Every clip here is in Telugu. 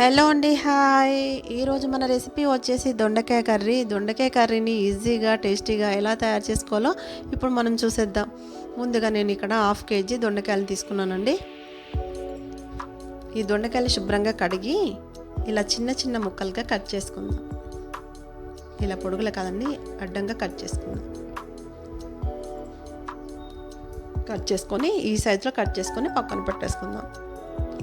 హలో అండి హాయ్. ఈరోజు మన రెసిపీ వచ్చేసి దొండకాయ కర్రీ. దొండకాయ కర్రీని ఈజీగా టేస్టీగా ఎలా తయారు చేసుకోవాలో ఇప్పుడు మనం చూసేద్దాం. ముందుగా నేను ఇక్కడ హాఫ్ కేజీ దొండకాయలు తీసుకున్నానండి. ఈ దొండకాయలు శుభ్రంగా కడిగి ఇలా చిన్న చిన్న ముక్కలుగా కట్ చేసుకుందాం. ఇలా పొడుగులు కాదండి అడ్డంగా కట్ చేసుకుందాం. కట్ చేసుకొని ఈ సైజులో కట్ చేసుకొని పక్కన పెట్టేసుకుందాం.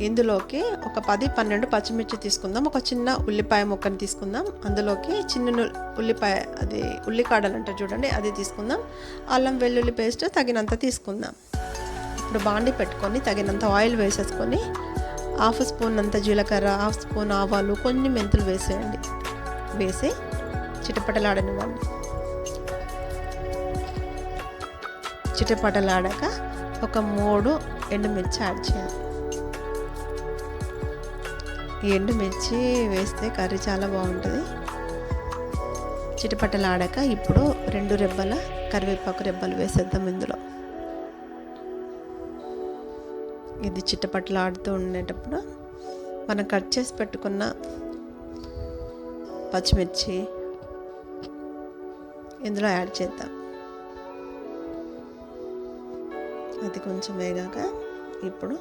ఇందులోకి ఒక పది పన్నెండు పచ్చిమిర్చి తీసుకుందాం. ఒక చిన్న ఉల్లిపాయ ముక్కని తీసుకుందాం. అందులోకి చిన్న ఉల్లిపాయ అది ఉల్లికాడలు అంటారు చూడండి అది తీసుకుందాం. అల్లం వెల్లుల్లి పేస్ట్ తగినంత తీసుకుందాం. ఇప్పుడు బాండి పెట్టుకొని తగినంత ఆయిల్ వేసేసుకొని హాఫ్ స్పూన్ అంత జీలకర్ర హాఫ్ స్పూన్ ఆవాలు కొన్ని మెంతులు వేసేయండి. వేసి చిటపటలాడనివ్వండి. చిటపటలాడాక ఒక మూడు ఎండుమిర్చి యాడ్ చేయాలి. ఎండుమిర్చి వేస్తే కర్రీ చాలా బాగుంటుంది. చిటపటలాడాక ఇప్పుడు రెండు రెబ్బల కరివేపాకు రెబ్బలు వేసేద్దాం ఇందులో. ఇది చిట్టపట్టలాడుతూ ఉండేటప్పుడు మనం కట్ చేసి పెట్టుకున్న పచ్చిమిర్చి ఇందులో యాడ్ చేద్దాం. అది కొంచెం వేగాక ఇప్పుడు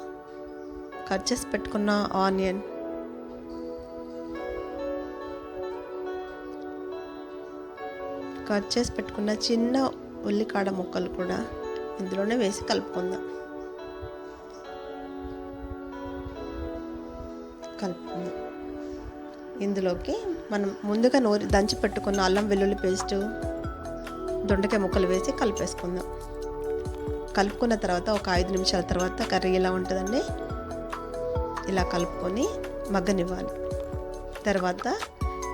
కట్ చేసి పెట్టుకున్న ఆనియన్ కట్ చేసి పెట్టుకున్న చిన్న ఉల్లికాడ ముక్కలు కూడా ఇందులోనే వేసి కలుపుకుందాం. కలుపుకుందాం. ఇందులోకి మనం ముందుగా నూరి దంచి పెట్టుకున్న అల్లం వెల్లుల్లి పేస్ట్ దొండకాయ ముక్కలు వేసి కలిపేసుకుందాం. కలుపుకున్న తర్వాత ఒక ఐదు నిమిషాల తర్వాత కర్రీ ఇలా ఉంటుందండి? ఇలా కలుపుకొని మగ్గనివ్వాలి. తర్వాత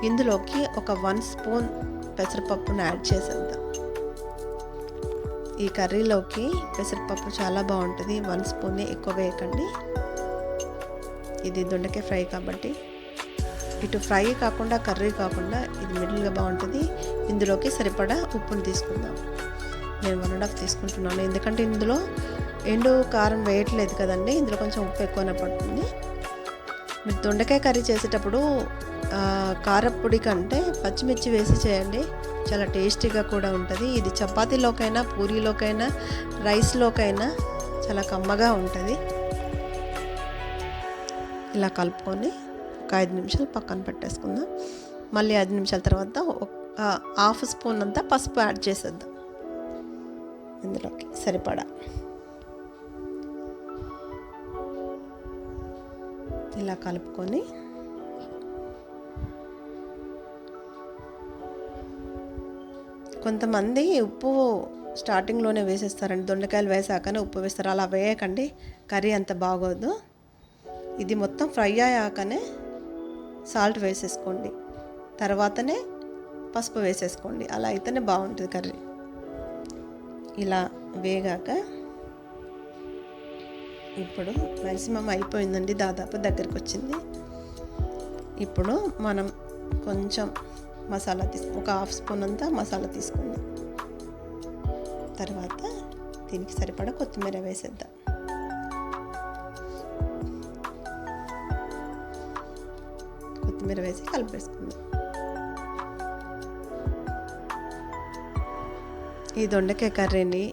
ఇందులోకి ఒక వన్ స్పూన్ పెసరపప్పును యాడ్ చేసేద్దాం. ఈ కర్రీలోకి పెసరపప్పు చాలా బాగుంటుంది. వన్ స్పూన్ ఎక్కువ వేయకండి. ఇది దొండకాయ ఫ్రై కాబట్టి. ఇటు ఫ్రై కాకుండా కర్రీ కాకుండా ఇది మిడిల్గా బాగుంటుంది. ఇందులోకి సరిపడా ఉప్పును తీసుకుందాం. నేను వన్ అండ్ హాఫ్ తీసుకుంటున్నాను. ఎందుకంటే ఇందులో ఎండు కారం వేయట్లేదు కదండి. ఇందులో కొంచెం ఉప్పు ఎక్కువనే పడుతుంది. మీరు దొండకాయ కర్రీ చేసేటప్పుడు కారపొడి కంటే పచ్చిమిర్చి వేసి చేయండి. చాలా టేస్టీగా కూడా ఉంటుంది. ఇది చపాతీలోకైనా పూరీలోకైనా రైస్లోకైనా చాలా కమ్మగా ఉంటుంది. ఇలా కలుపుకొని ఒక ఐదు నిమిషాలు పక్కన పెట్టేసుకుందాం. మళ్ళీ ఐదు నిమిషాల తర్వాత ఒక హాఫ్ స్పూన్ అంతా పసుపు యాడ్ చేసేద్దాం. ఇందులోకి సరిపడా. ఇలా కలుపుకొని కొంతమంది ఉప్పు స్టార్టింగ్లోనే వేసేస్తారండి. దొండకాయలు వేసాకనే ఉప్పు వేస్తారు. అలా వేయకండి. కర్రీ అంత బాగోదు. ఇది మొత్తం ఫ్రై అయ్యాకనే సాల్ట్ వేసేసుకోండి. తర్వాతనే పసుపు వేసేసుకోండి. అలా అయితేనే బాగుంటుంది కర్రీ. ఇలా వేగాక ఇప్పుడు మ్యాక్సిమం అయిపోయిందండి. దాదాపు దగ్గరికి వచ్చింది ఇప్పుడు మనం కొంచెం మసాలా తీసు ఒక హాఫ్ స్పూన్ అంతా మసాలా తీసుకుందాం. తర్వాత దీనికి సరిపడా కొత్తిమీర వేసేద్దాం. కొత్తిమీర వేసి కలిపేసుకుందాం. ఈ దొండకాయ కర్రీని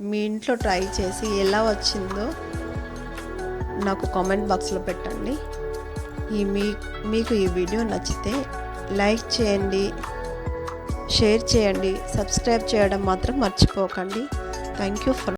మీ ఇంట్లో ట్రై చేసి ఎలా వచ్చిందో నాకు కామెంట్ బాక్స్లో పెట్టండి. ఈ మీ మీకు ఈ వీడియో నచ్చితే లైక్ చేయండి షేర్ చేయండి సబ్స్క్రైబ్ చేయడం మాత్రం మర్చిపోకండి. Thank you for